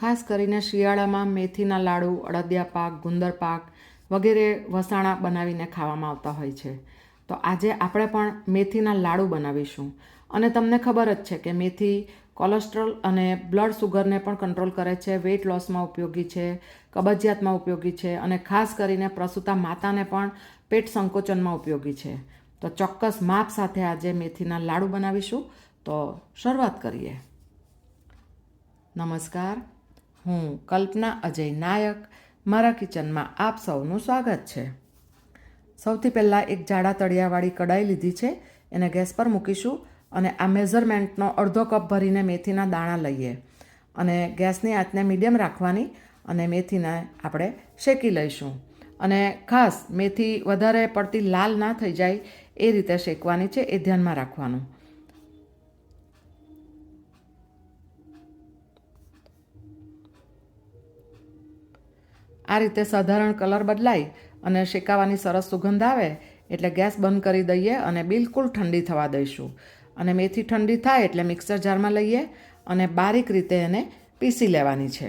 ખાસ કરીને શિયાળામાં મેથીના લાડુ, અડદિયા પાક, ગુંદર પાક વગેરે વસાણા બનાવીને ખાવામાં આવતા હોય છે. તો આજે આપણે પણ મેથીના લાડુ બનાવીશું. અને તમને ખબર જ છે કે મેથી કોલેસ્ટ્રોલ અને બ્લડ સુગરને પણ કંટ્રોલ કરે છે, વેઇટ લોસમાં ઉપયોગી છે, કબજિયાતમાં ઉપયોગી છે અને ખાસ કરીને પ્રસૂતા માતાને પણ પેટ સંકોચનમાં ઉપયોગી છે. તો ચોક્કસ માપ સાથે આજે મેથીના લાડુ બનાવીશું. તો શરૂઆત કરીએ. નમસ્કાર. હું કલ્પના અજય નાયક. મારા કિચનમાં આપ સૌનું સ્વાગત છે. સૌથી પહેલાં એક જાડા તળિયાવાળી કડાઈ લીધી છે. એને ગેસ પર મૂકીશું અને આ મેઝરમેન્ટનો અડધો કપ ભરીને મેથીના દાણા લઈએ. અને ગેસની આંચને મીડિયમ રાખવાની અને મેથીને આપણે શેકી લઈશું. અને ખાસ મેથી વધારે પડતી લાલ ના થઈ જાય એ રીતે શેકવાની છે એ ધ્યાનમાં રાખવાનું. આ રીતે સાધારણ કલર બદલાય અને શેકાવાની સરસ સુગંધ આવે એટલે ગેસ બંધ કરી દઈએ અને બિલકુલ ઠંડી થવા દઈશું. અને મેથી ઠંડી થાય એટલે મિક્સર જારમાં લઈએ અને બારીક રીતે એને પીસી લેવાની છે.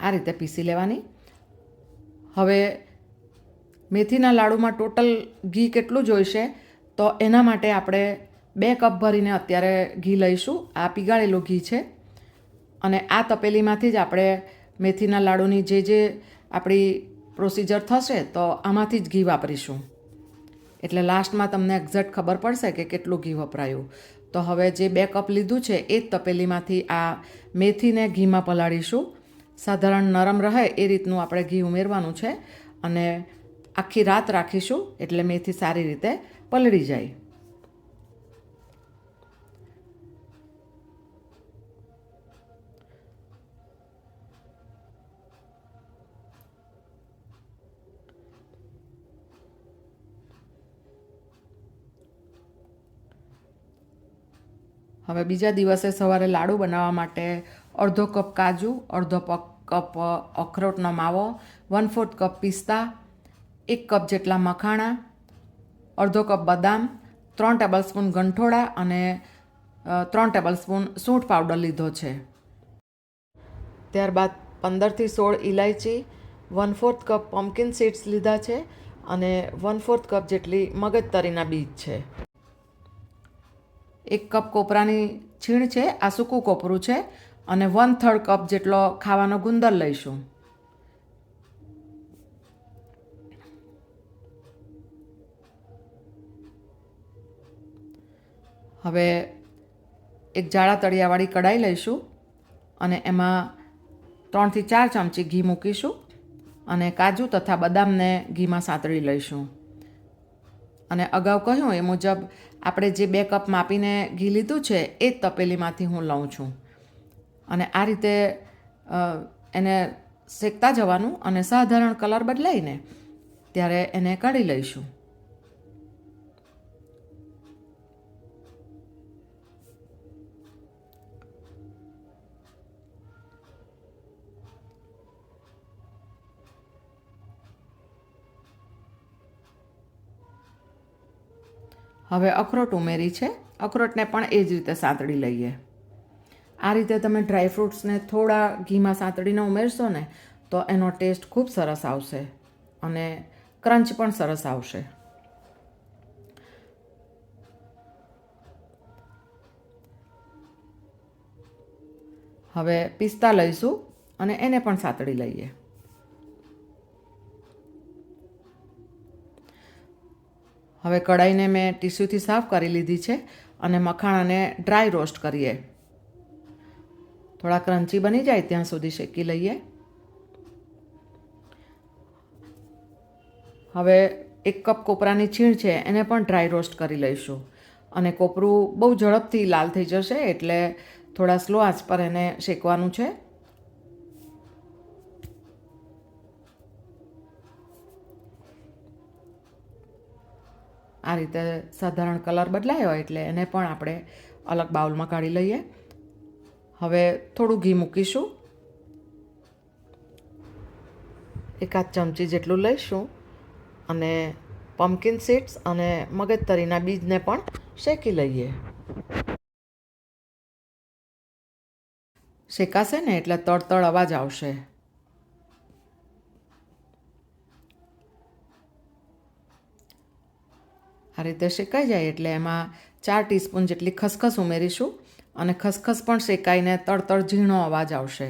આ રીતે પીસી લેવાની. હવે મેથીના લાડુમાં ટોટલ ઘી કેટલું જોઈશે તો એના માટે આપણે બે કપ ભરીને અત્યારે ઘી લઈશું. આ પીગાળેલું ઘી છે. અને આ તપેલીમાંથી જ આપણે મેથીના લાડુની જે જે આપણી પ્રોસિજર થશે, તો આમાંથી જ ઘી વાપરીશું. એટલે લાસ્ટમાં તમને એક્ઝેક્ટ ખબર પડશે કે કેટલું ઘી વપરાયું. તો હવે જે બે કપ લીધું છે, એ જ તપેલીમાંથી આ મેથીને ઘીમાં પલાળીશું. સાધારણ નરમ રહે એ રીતનું આપણે ઘી ઉમેરવાનું છે. અને આખી રાત રાખીશું, એટલે મેથી સારી રીતે પલળી જાય. હવે બીજા દિવસે સવારે લાડુ બનાવવા માટે અડધો કપ કાજુ, અડધો કપ અખરોટનો માવો વન ફોર્થ કપ પિસ્તા, એક કપ જેટલા મખાણા, અડધો કપ બદામ, ત્રણ ટેબલ સ્પૂન ગંઠોડા અને ત્રણ ટેબલ સ્પૂન સૂંઠ પાવડર લીધો છે. ત્યારબાદ પંદરથી સોળ ઇલાયચી one fourth cup pumpkin seeds લીધા છે અને વન ફોર્થ કપ જેટલી મગજતરીના બીજ છે. એક કપ કોપરાની છીણ છે, આ સૂકું કોપરું છે અને વન થર્ડ કપ જેટલો ખાવાનો ગુંદર લઈશું. હવે એક જાડા તળિયાવાળી કઢાઈ લઈશું અને એમાં ત્રણથી ચાર ચમચી ઘી મૂકીશું અને કાજુ તથા બદામને ઘીમાં સાંતળી લઈશું. અને અગાઉ કહ્યું એ મુજબ આપણે જે બે કપ માપીને ઘી લીધું છે, એ જ તપેલીમાંથી હું લઉં છું. અને આ રીતે એને શેકતા જવાનું અને સાધારણ કલર બદલાઈને ત્યારે એને કાઢી લઈશું. હવે અખરોટ ઉમેરી છે. અખરોટને પણ એ જ રીતે સાંતળી લઈએ. આ રીતે તમે ડ્રાયફ્રૂટ્સને થોડા ઘીમાં સાંતળીને ઉમેરશો ને, તો એનો ટેસ્ટ ખૂબ સરસ આવશે અને ક્રંચ પણ સરસ આવશે. હવે પિસ્તા લઈશું અને એને પણ સાંતળી લઈએ. હવે કઢાઈને મેં ટીસ્યુથી સાફ કરી લીધી છે અને મખાણાને ડ્રાય રોસ્ટ કરીએ. થોડા ક્રન્ચી બની જાય ત્યાં સુધી શેકી લઈએ. હવે એક કપ કોપરાની છીણ છે એને પણ ડ્રાય રોસ્ટ કરી લઈશું. અને કોપરું બહુ ઝડપથી લાલ થઈ જશે એટલે થોડા સ્લો આંચ પર એને શેકવાનું છે. આ રીતે સાધારણ કલર બદલાયો એટલે એને પણ આપણે અલગ બાઉલમાં કાઢી લઈએ. હવે થોડું ઘી મૂકીશું. એકાદ ચમચી જેટલું લઈશું અને પમ્પકિન સીડ્સ અને મગજતરીના બીજને પણ શેકી લઈએ. શેકાશે ને એટલે તળતળ અવાજ આવશે. આ રીતે શેકાઈ જાય એટલે એમાં ચાર ટીસ્પૂન જેટલી ખસખસ ઉમેરીશું અને ખસખસ પણ શેકાઈને તળતળ ઝીણો અવાજ આવશે.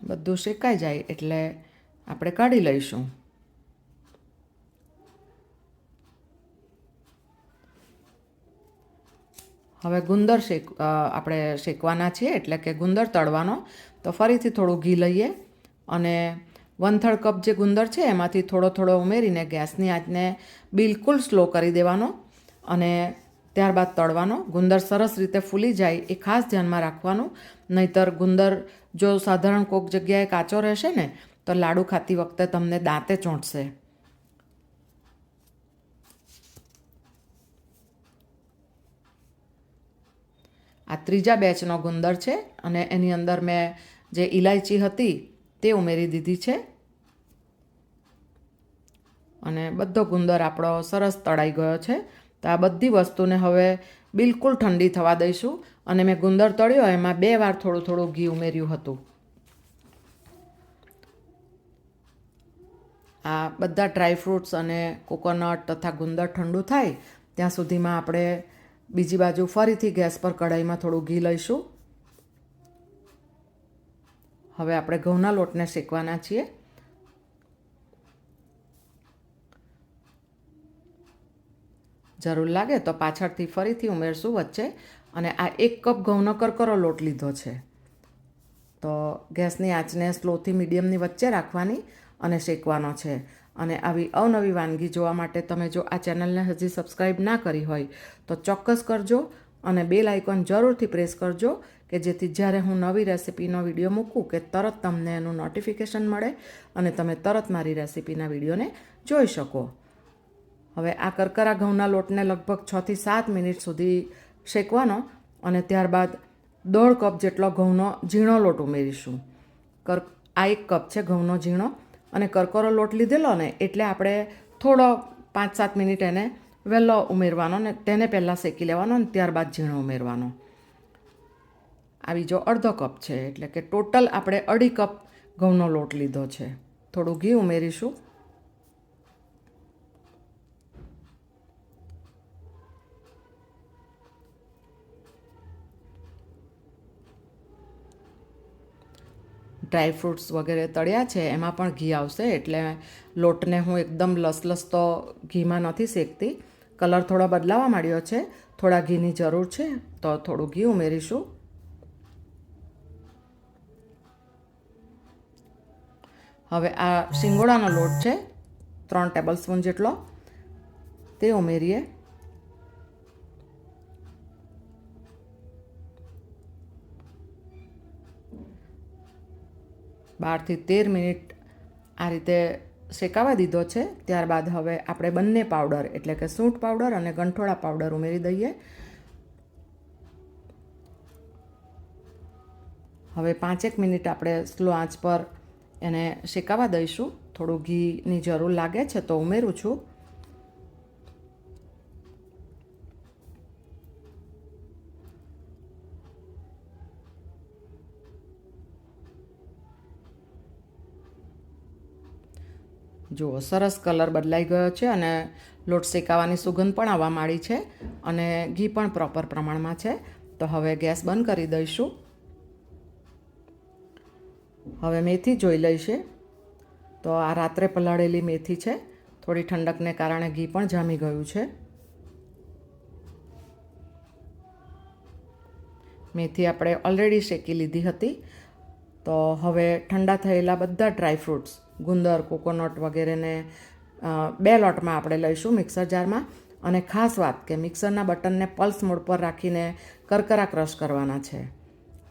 બધું શેકાઈ જાય એટલે આપણે કાઢી લઈશું. હવે ગુંદર શેક આપણે શેકવાના છીએ એટલે કે ગુંદર તળવાનો. તો ફરીથી થોડું ઘી લઈએ અને થર્ડ કપ જે ગુંદર છે, એમાંથી થોડો થોડો ઉમેરીને ગેસની આંચને બિલકુલ સ્લો કરી દેવાનો અને ત્યારબાદ તળવાનો. ગુંદર સરસ રીતે ફૂલી જાય એ ખાસ ધ્યાનમાં રાખવાનું. નહીતર ગુંદર જો સાધારણ કોક જગ્યાએ કાચો રહેશે ને, તો લાડુ ખાતી વખતે તમને દાંતે ચોંટશે. આ ત્રીજા બેચનો ગુંદર છે અને એની અંદર મેં જે ઇલાયચી હતી તે ઉમેરી દીધી છે. અને બધો ગુંદર આપણો સરસ તળાઈ ગયો છે. તો આ બધી વસ્તુને હવે બિલકુલ ઠંડી થવા દઈશું. અને મેં ગુંદર તળ્યો, એમાં બે વાર થોડું થોડું ઘી ઉમેર્યું હતું. આ બધા ડ્રાયફ્રૂટ્સ અને કોકોનટ તથા ગુંદર ઠંડુ થાય, ત્યાં સુધીમાં આપણે બીજી બાજુ ફરીથી ગેસ પર કઢાઈમાં થોડું ઘી લઈશું. હવે આપણે ઘઉંના લોટને શેકવાના છીએ. જરૂર લાગે તો પાછળથી ફરીથી ઉમેરશું વચ્ચે. અને આ એક કપ ઘઉંનો કરકરો લોટ લીધો છે. તો ગેસની આંચને સ્લોથી મીડિયમની વચ્ચે રાખવાની અને શેકવાનો છે. અને આવી અવનવી વાનગી જોવા માટે તમે જો આ ચેનલને હજી સબસ્ક્રાઈબ ના કરી હોય તો ચોક્કસ કરજો. અને બેલ આઇકોન જરૂરથી પ્રેસ કરજો કે જેથી જ્યારે હું નવી રેસિપીનો વીડિયો મૂકું કે તરત તમને એનું નોટિફિકેશન મળે અને તમે તરત મારી રેસિપીના વિડીયોને જોઈ શકો. હવે આ કરકરા ઘઉંના લોટને લગભગ છથી સાત મિનિટ સુધી શેકવાનો અને ત્યારબાદ દોઢ કપ જેટલો ઘઉંનો ઝીણો લોટ ઉમેરીશું. કર આ એક કપ છે ઘઉંનો ઝીણો અને કરકરો લોટ લીધેલો ને એટલે આપણે થોડો પાંચ સાત મિનિટ એને વહેલો ઉમેરવાનો ને તેને પહેલાં શેકી લેવાનો અને ત્યારબાદ ઝીણો ઉમેરવાનો. આવી જો અડધો કપ છે, એટલે કે ટોટલ આપણે અઢી કપ ઘઉંનો લોટ લીધો છે. થોડું ઘી ઉમેરીશું. ડ્રાયફ્રૂટ્સ વગેરે તળ્યા છે, એમાં પણ ઘી આવશે, એટલે લોટને હું એકદમ લસલસતો ઘીમાં નથી શેકતી. કલર થોડો બદલાવા માંડ્યો છે. થોડા ઘીની જરૂર છે, તો થોડું ઘી ઉમેરીશું. હવે આ શિંગોડાનો લોટ છે, ત્રણ ટેબલ સ્પૂન જેટલો. તે ઉમેરીએ. બારથી તેર મિનિટ આ રીતે શેકાવા દીધો છે, ત્યારબાદ હવે આપણે બંને પાવડર, એટલે કે સૂંઠ પાવડર અને ગંઠોળા પાવડર ઉમેરી દઈએ. હવે પાંચેક મિનિટ આપણે સ્લો આંચ પર એને શેકાવા દઈશું. થોડું ઘીની જરૂર લાગે છે તો ઉમેરું છું. જુઓ સરસ કલર બદલાઈ ગયો છે અને લોટ શેકાવાની સુગંધ પણ આવવા માંડી છે અને ઘી પણ પ્રોપર પ્રમાણમાં છે. તો હવે ગેસ બંધ કરી દઈશું. હવે મેથી જોઈ લઈશે. તો આ રાત્રે પલાળેલી મેથી છે. થોડી ઠંડકને કારણે ઘી પણ જામી ગયું છે. મેથી આપણે ઓલરેડી શેકી લીધી હતી. તો હવે ઠંડા થયેલા બધા ડ્રાયફ્રૂટ્સ ગુંદર, કોકોનટ વગેરેને બે લોટમાં આપણે લઈશું મિક્સર જારમાં. અને ખાસ વાત કે મિક્સરના બટનને પલ્સ મોડ પર રાખીને કરકરા ક્રશ કરવાના છે.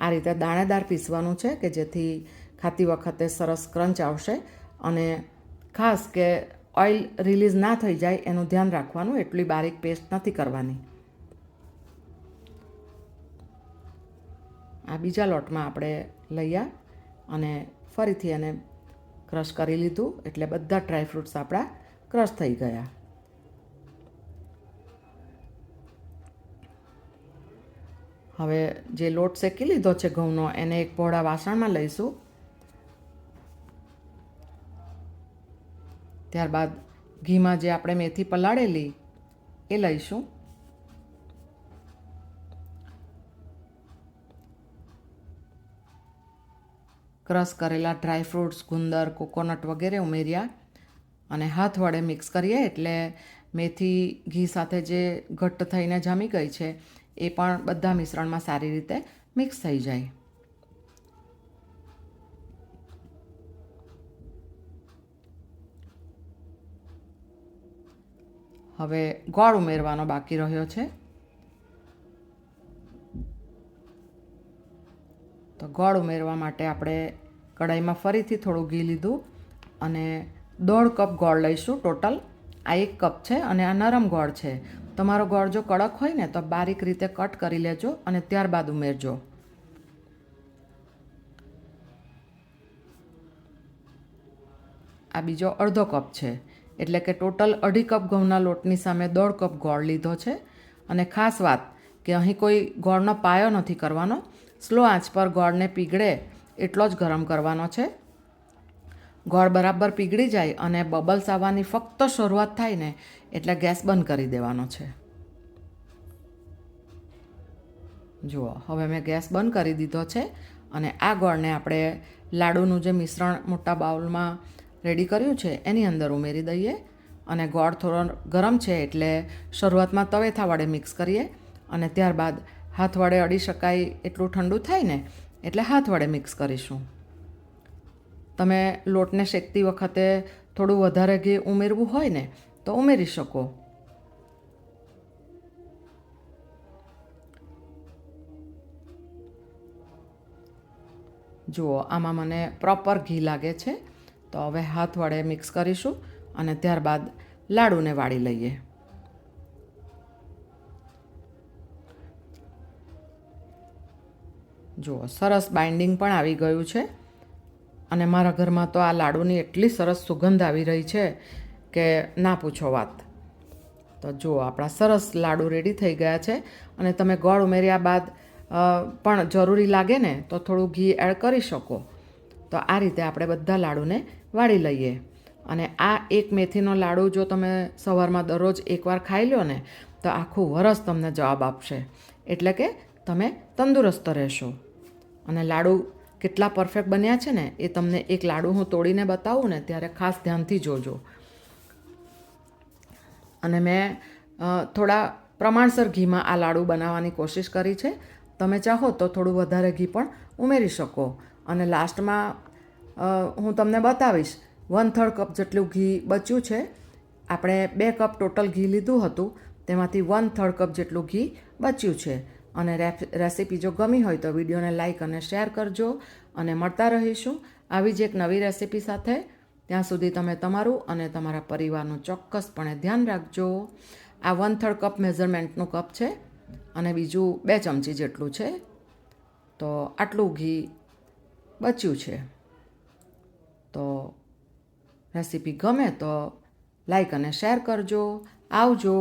આ રીતે દાણેદાર પીસવાનું છે કે જેથી ખાતી વખતે સરસ ક્રંચ આવશે. અને ખાસ કે ઓઇલ રિલીઝ ના થઈ જાય એનું ધ્યાન રાખવાનું, એટલી બારીક પેસ્ટ નથી કરવાની. આ બીજા લોટમાં આપણે લઈએ અને ફરીથી એને ક્રશ કરી લીધું એટલે બધા ડ્રાયફ્રૂટ્સ આપણા ક્રશ થઈ ગયા. હવે જે લોટ શેકી લીધો છે ઘઉંનો, એને એક પહોળા વાસણમાં લઈશું. ત્યારબાદ ઘીમાં જે આપણે મેથી પલાળેલી, એ લઈશું. ક્રશ કરેલા ડ્રાય ફ્રૂટ્સ, ગુંદર, કોકોનટ વગેરે ઉમેર્યા અને હાથ વડે મિક્સ કરીએ એટલે મેથી, ઘી સાથે જે ઘટ્ટ થઈને જામી ગઈ છે, એ પણ બધા મિશ્રણમાં સારી રીતે મિક્સ થઈ જાય. હવે ગોળ ઉમેરવાનો બાકી રહ્યો છે. તો ગોળ ઉમેરવા માટે આપણે કઢાઈમાં ફરીથી થોડું ઘી લીધું અને દોઢ કપ ગોળ લઈશું ટોટલ. આ એક કપ છે અને આ નરમ ગોળ છે. તમારો ગોળ જો કડક હોય ને તો બારીક રીતે કટ કરી લેજો અને ત્યારબાદ ઉમેરજો. આ બીજો અડધો કપ છે. એટલે કે ટોટલ અઢી કપ ઘઉંના લોટની સામે દોઢ કપ ગોળ લીધો છે. અને ખાસ વાત કે અહીં કોઈ ગોળનો પાયો નથી કરવાનો. સ્લો આંચ પર ગોળને પીગળે એટલો જ ગરમ કરવાનો છે. ગોળ બરાબર પીગળી જાય અને બબલ્સ આવવાની ફક્ત શરૂઆત થાય ને એટલે ગેસ બંધ કરી દેવાનો છે. જુઓ, હવે મેં ગેસ બંધ કરી દીધો છે અને આ ગોળને આપણે લાડુનું જે મિશ્રણ મોટા બાઉલમાં રેડી કર્યું છે એની અંદર ઉમેરી દઈએ અને ગોળ થોડો ગરમ છે એટલે શરૂઆતમાં તવેથા વડે મિક્સ કરીએ અને ત્યારબાદ હાથ વડે અડી શકાય એટલું ઠંડુ થાય ને, એટલે હાથ વડે મિક્સ કરીશું. તમે લોટને શેકતી વખતે થોડું વધારે ઘી ઉમેરવું હોય ને, તો ઉમેરી શકો. જુઓ, આમાં મને પ્રોપર ઘી લાગે છે. તો હવે હાથ વડે મિક્સ કરીશું અને ત્યારબાદ લાડુને વાળી લઈએ. જુઓ, સરસ બાઇન્ડિંગ પણ આવી ગયું છે. અને મારા ઘરમાં તો આ લાડુની એટલી સરસ સુગંધ આવી રહી છે કે ના પૂછો વાત. તો જુઓ, આપણા સરસ લાડુ રેડી થઈ ગયા છે. અને તમે ગોળ ઉમેર્યા બાદ પણ જરૂરી લાગે ને, તો થોડું ઘી એડ કરી શકો. તો આ રીતે આપણે બધા લાડુને વાળી લઈએ. અને આ એક મેથીનો લાડુ જો તમે સવારમાં દરરોજ એકવાર ખાઈ લો ને, તો આખું વરસ તમને જવાબ આપશે. એટલે કે તમે તંદુરસ્ત રહેશો. અને લાડુ કેટલા પરફેક્ટ બન્યા છે ને, એ તમને એક લાડુ હું તોડીને બતાવું ને, ત્યારે ખાસ ધ્યાનથી જોજો. અને મેં થોડા પ્રમાણસર ઘીમાં આ લાડુ બનાવવાની કોશિશ કરી છે. તમે ચાહો તો થોડું વધારે ઘી પણ ઉમેરી શકો. અને લાસ્ટમાં હું તમને બતાવીશ વન થર્ડ કપ જેટલું ઘી બચ્યું છે. આપણે બે કપ ટોટલ ઘી લીધું હતું, તેમાંથી વન થર્ડ કપ જેટલું ઘી બચ્યું છે. અને રેસીપી જો ગમી હોય તો વિડીયોને લાઇક અને શેર કરજો અને મળતા રહીશું આવી જ એક નવી રેસીપી સાથે. ત્યાં સુધી તમે તમારું અને તમારા પરિવારનું ચોક્કસપણે ધ્યાન રાખજો. આ વન થર્ડ કપ મેઝરમેન્ટનું કપ છે અને બીજું બે ચમચી જેટલું છે. તો આટલું ઘી બચ્યું છે. તો રેસીપી ગમે તો લાઈક અને શેર કરજો. આવજો.